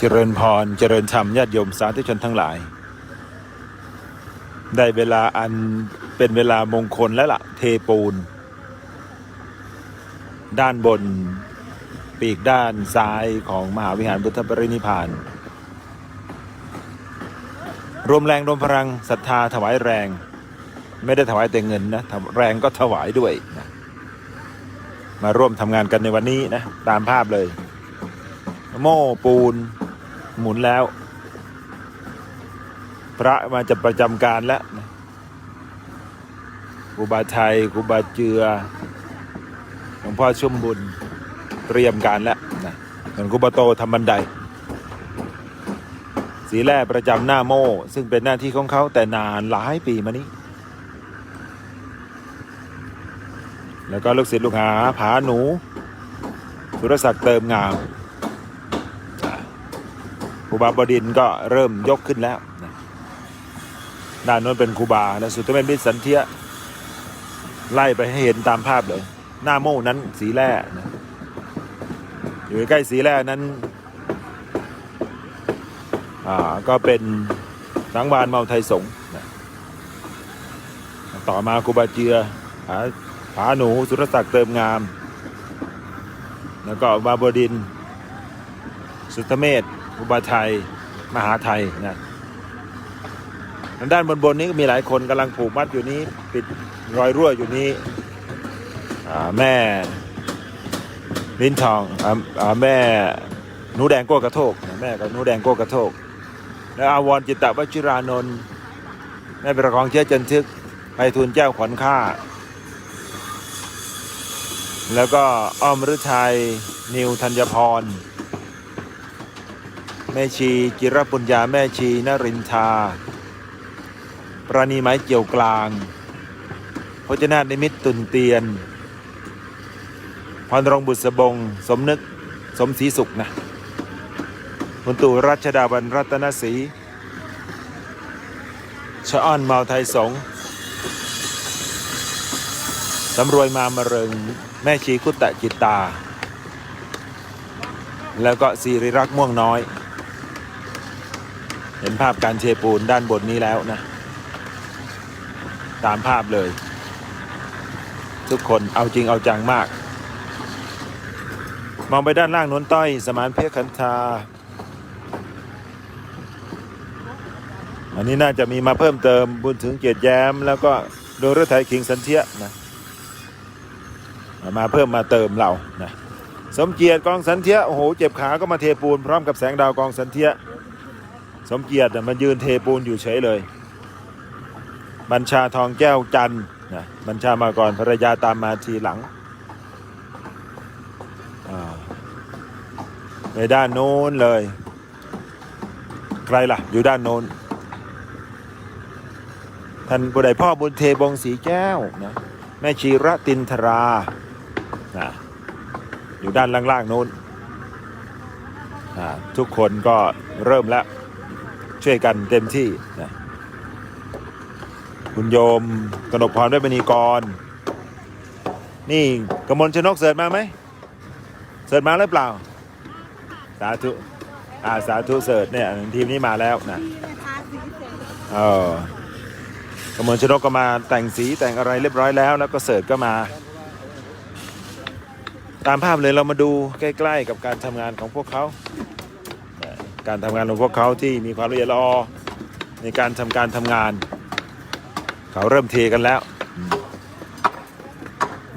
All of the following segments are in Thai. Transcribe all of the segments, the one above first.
เจริญพร เจริญธรรมญาติโยมสาธุชนทั้งหลาย ได้เวลาอันเป็นเวลามงคลแล้วละ่ะ เทปูน ด้านบนปีกด้านซ้ายของมหาวิหารพุทธปรินิพาน รวมแรงรวมพลังศรัทธาถวายแรง ไม่ได้ถวายแต่เงินนะแรงก็ถวายด้วยนะมาร่วมทำงานกันในวันนี้นะ ตามภาพเลย โม่ปูน หมุนแล้ว พระมาจะประจำการแล้วครูบาไทยครูบาเจือหลวงพ่อชุ่มบุญเตรียมการแล้วนะส่วนครูบาโตทำบันได สีแร่ประจำหน้าโม่ ซึ่งเป็นหน้าที่ของเขาแต่นานหลายปีมานี้ แล้วก็ลูกศิษย์ลูกหาผาหนู สุรศักดิ์เติมงาม ครูบาบดินก็เริ่มยกขึ้นแล้วนะด้านโน้นเป็นครูบาและสุดท้ายมิสันเทียไล่ไปให้เห็นตามภาพเลย หน้าโม่นั้นสีแร่นะอยู่ใกล้สีแร่นั้นอ่าก็เป็นสังวานเมาไทยสงฆ์นะต่อมาครูบาเจือผาผาหนูสุรศักดิ์เติมงาม แล้วก็บาบดิน สุทธเมธ อุบาไทย มหาไทยนะทางด้านบนบนนี้ก็มีหลายคนกำลังผูกมัดอยู่นี้ ปิดรอยรั่วอยู่นี้แม่ลิ้นทองออแม่หนูแดงโก้กระโทกแม่กับหนูแดงโก้กระโทก แล้วอาวรจิตตวชิรานนท์แม่ประคองเชื้อจันทึกไพฑูรย์แก้วขวัญค่าแล้วก็อ้อมฤทัยนิวธัญพร แม่ชี จิรปุญญาแม่ชีนรินทา ปราณีไม้เกี่ยวกลางพจนานิมิตตุนเตียนพรรงบุษบง สมนึกสมศรีสุขนะคุณตู่รัชดาบันรัตนศรีชะอ้อนเมาไทยสงสำรวยมามะเริง แม่ชีคุตตะจิตตา แล้วก็สิริรักษ์ม่วงน้อย เห็นภาพการเทปูนด้านบนนี้แล้วนะ ตามภาพเลย ทุกคนเอาจริงเอาจังมาก มองไปด้านล่างน้นต้อย สมานเพชรคันธาอันนี้น่าจะมีมาเพิ่มเติมบุญถึงเกียรติแย้ม แล้วก็โดยรถไถคิงสันเทียนะมาเพิ่มมาเติมเรานะสมเกียรติกองสันเทียโอ้โหเจ็บขาก็มาเทปูนพร้อมกับแสงดาวกองสันเทีย สมเกียรติน่ะมันยืนเทปูนอยู่เฉยเลย บัญชาทองแก้วจันนะบัญชามาก่อนภรรยาตามมาทีหลัง ในด้านโน้นเลย ใครล่ะ อยู่ด้านโน้น ท่านบุไดพ่อบุญเทบงสีแก้วนะแม่ชีระตินทรานะอยู่ด้านล่างๆโน้น ทุกคนก็เริ่มแล้ว ช่วยกันเต็มที่นะคุณโยมกนกพรด้วยมณีกร นี่กมลชนกเสิร์ชมาไหมเสิร์ชมาหรือเปล่า สาธุอาสาธุเสิร์ชเนี่ยทีมนี้มาแล้วนะเออกมลชนกก็มาแต่งสีแต่งอะไรเรียบร้อยแล้ว แล้วก็เสิร์ชก็มา ตามภาพเลยเรามาดูใกล้ ๆ กับการทำงานของพวกเขา การทำงานของพวกเขาที่มีความละเอียดละออในการทำการทำงาน เขาเริ่มเทกันแล้ว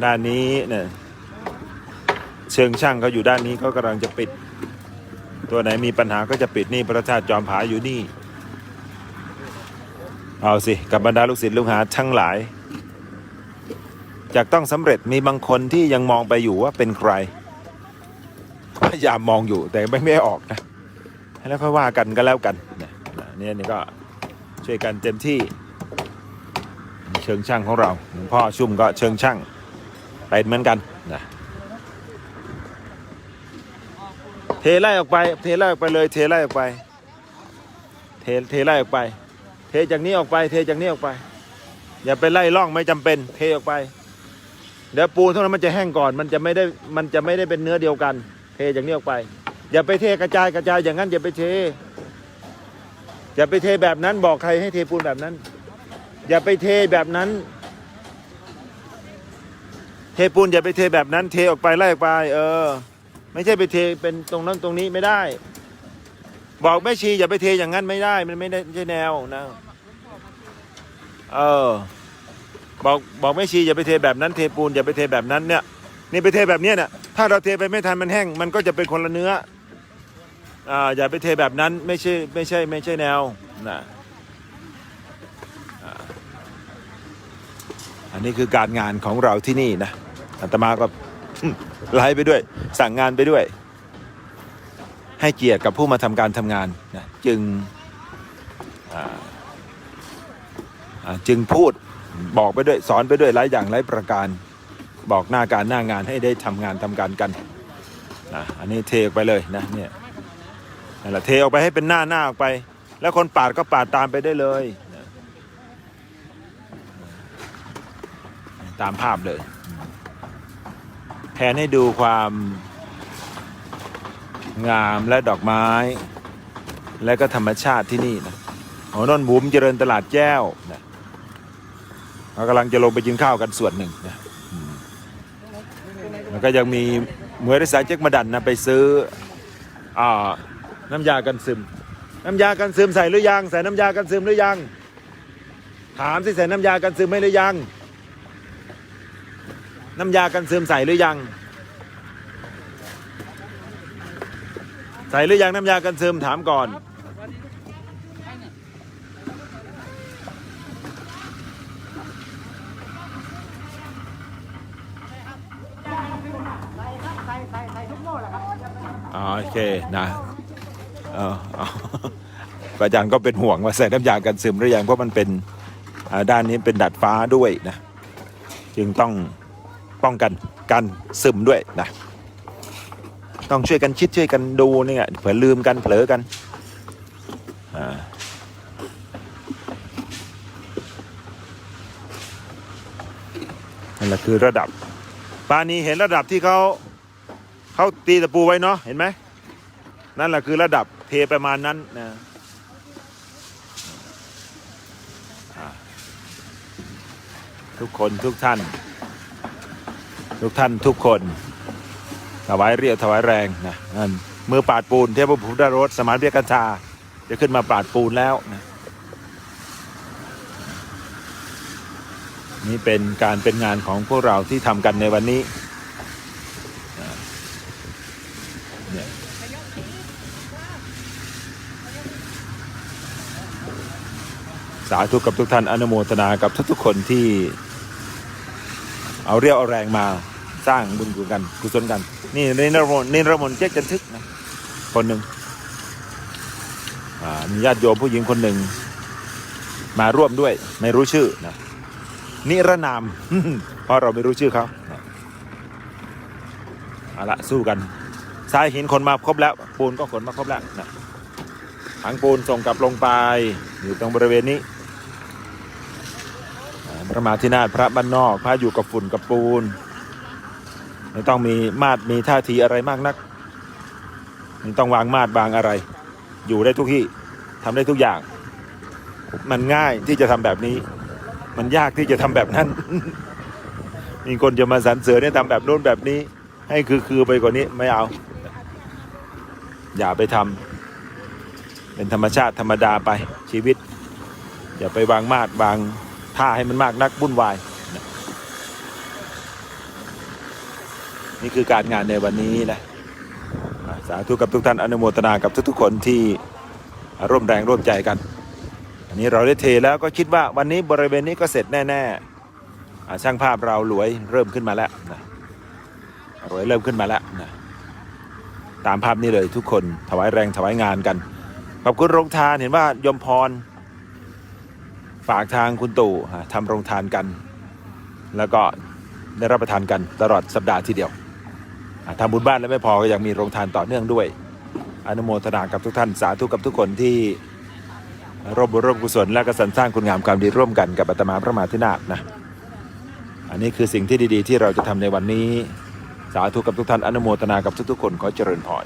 ด้านนี้เนี่ยเชิงช่างเขาอยู่ด้านนี้เขากำลังจะปิด ตัวไหนมีปัญหาก็จะปิดนี่พระธาตุจอมผาอยู่นี่ เอาสิ กับบรรดาลูกศิษย์ลูกหาทั้งหลายจากต้องสำเร็จมีบางคนที่ยังมองไปอยู่ว่าเป็นใครพยายามมองอยู่แต่ไม่ไม่ออกนะ แล้วค่อยว่ากันก็แล้วกันเนี่ยนี่ยนี่ก็ช่วยกันเต็มที่เชิงช่างของเราหลวงพ่อชุ่มก็เชิงช่างเป็นเหมือนกันนะเทไล่ออกไป เทไล่ออกไปเลย เทไล่ออกไป เทเทไล่ออกไป เทจากนี้ออกไป เทจากนี้ออกไป อย่าไปไล่ล่องไม่จำเป็น เทออกไป เดี๋ยวปูนเท่านั้นมันจะแห้งก่อน มันจะไม่ได้ มันจะไม่ได้เป็นเนื้อเดียวกัน เทจากนี้ออกไป อย่าไปเทกระจายกระจายอย่างนั้นอย่าไปเท อย่าไปเทแบบนั้นบอกใครให้เทปูนแบบนั้น อย่าไปเทแบบนั้น เทปูนอย่าไปเทแบบนั้น เทออกไปไล่ออกไป เออ ไม่ใช่ไปเทเป็นตรงนั้นตรงนี้ไม่ได้ บอกแม่ชี อย่าไปเทอย่างนั้นไม่ได้ มันไม่ได้ไม่ใช่แนวนะเออ บอกบอกแม่ชีอย่าไปเทแบบนั้น เทปูนอย่าไปเทแบบนั้นเนี่ยนี่ไปเทแบบเนี้ยเนี่ยถ้าเราเทไปไม่ทันมันแห้ง มันก็จะเป็นคนละเนื้อ อย่าไปเทแบบนั้นไม่ใช่ไม่ใช่ไม่ใช่แนวนะอันนี้คือการงานของเราที่นี่นะอาตมาก็ไลฟ์ไปด้วย สั่งงานไปด้วย ให้เกียรติกับผู้มาทำการทำงานนะจึงจึงพูดบอกไปด้วยสอนไปด้วยหลายอย่างหลายประการ บอกหน้าการหน้างานให้ได้ทำงานทำการกันนะอันนี้เทไปเลยนะเนี่ย นั่นแหละเทออกไปให้เป็นหน้าหน้าออกไป แล้วคนปาดก็ปาดตามไปได้เลย ตามภาพเลยแทนให้ดูความงามและดอกไม้ และก็ธรรมชาติที่นี่นะโอ้นนบุ๋มเจริญตลาดแก้วนะเรากำลังจะลงไปกินข้าวกันส่วนหนึ่งนะแล้วก็ยังมีมวยรักษาเจ๊กมาดันนะไปซื้ออ น้ำยากันซึม น้ำยากันซึมใส่หรือยัง ใส่น้ำยากันซึมหรือยัง ถามสิใส่น้ำยากันซึมไหมหรือยัง น้ำยากันซึมใส่หรือยัง ใส่หรือยังน้ำยากันซึมถามก่อนอ๋อโอเคนะเอาจารย์ก็เป็นห่วงว่าใส่น้ำยากันซึมหรือยังเพราะมันเป็นด้านนี้เป็นดัดฟ้าด้วยนะ จึงต้องป้องกันการซึมด้วยนะ ต้องช่วยกันคิดช่วยกันดูเนี่ยเผื่อลืมกันเผลอกันอ่านั่นแหละคือระดับปานีเห็นระดับที่เขาเขาตีตะปูไว้เนาะเห็นไหม นั่นแหละคือระดับเทประมาณนั้นนะทุกคนทุกท่าน ทุกท่านทุกคนถวายเรียวถวายแรงนะนั่นมือปาดปูนเทพบุตรรถสมานเบียกัญชาจะขึ้นมาปาดปูนแล้วนะนี่เป็นการเป็นงานของพวกเราที่ทำกันในวันนี้ เนี่ย สาธุกับทุกท่านอนุโมทนากับทุกๆคนที่ เอาเรียวเอาแรงมาสร้างบุญกุศลกันกุศลกัน นี่ในนรมนในนรมนเจ๊กจันทึกนะคนหนึ่งมีญาติโยมผู้หญิงคนหนึ่ง มาร่วมด้วย ไม่รู้ชื่อนะนิรนาม เพราะเราไม่รู้ชื่อเขาเอาละสู้กันทรายหินคนมาครบแล้ว ปูนก็ขนมาครบแล้วนะถังปูนส่งกลับลงไป อยู่ตรงบริเวณนี้ พระมหาธินาถพระบ้านนอก พระอยู่กับฝุ่นกับปูน ไม่ต้องมีมาดมีท่าทีอะไรมากนัก ไม่ต้องวางมาดวางอะไร อยู่ได้ทุกที่ทำได้ทุกอย่าง มันง่ายที่จะทำแบบนี้ มันยากที่จะทำแบบนั้น มีคนจะมาสรรเสริญเนี่ยทำแบบโน้นแบบนี้ ให้คือคือไปกว่านี้ไม่เอา อย่าไปทำเป็นธรรมชาติธรรมดาไปชีวิต อย่าไปวางมาดวาง ท่าให้มันมากนักวุ่นวาย นี่คือการงานในวันนี้นะสาธุกับทุกท่านอนุโมทนากับทุกๆคนที่ร่วมแรงร่วมใจกัน อันนี้เราได้เทแล้วก็คิดว่าวันนี้บริเวณนี้ก็เสร็จแน่ๆช่างภาพเราหลวยเริ่มขึ้นมาแล้วนะรวยเริ่มขึ้นมาแล้วนะตามภาพนี้เลยทุกคนถวายแรงถวายงานกันขอบคุณโรงทานเห็นว่ายมพร ฝากทางคุณตู่ทำโรงทานกัน แล้วก็ได้รับประทานกันตลอดสัปดาห์ทีเดียวทำบุญบ้านแล้วไม่พอก็ยังมีโรงทานต่อเนื่องด้วย อนุโมทนากับทุกท่านสาธุกับทุกคนที่ร่วมบุญร่วมกุศลและก็สรรสร้างคุณงามความดีร่วมกันกับอาตมาพระมหาธินาถนะอันนี้คือสิ่งที่ดีๆ ที่เราจะทำในวันนี้ สาธุกับทุกท่านอนุโมทนากับทุกๆคนขอเจริญพร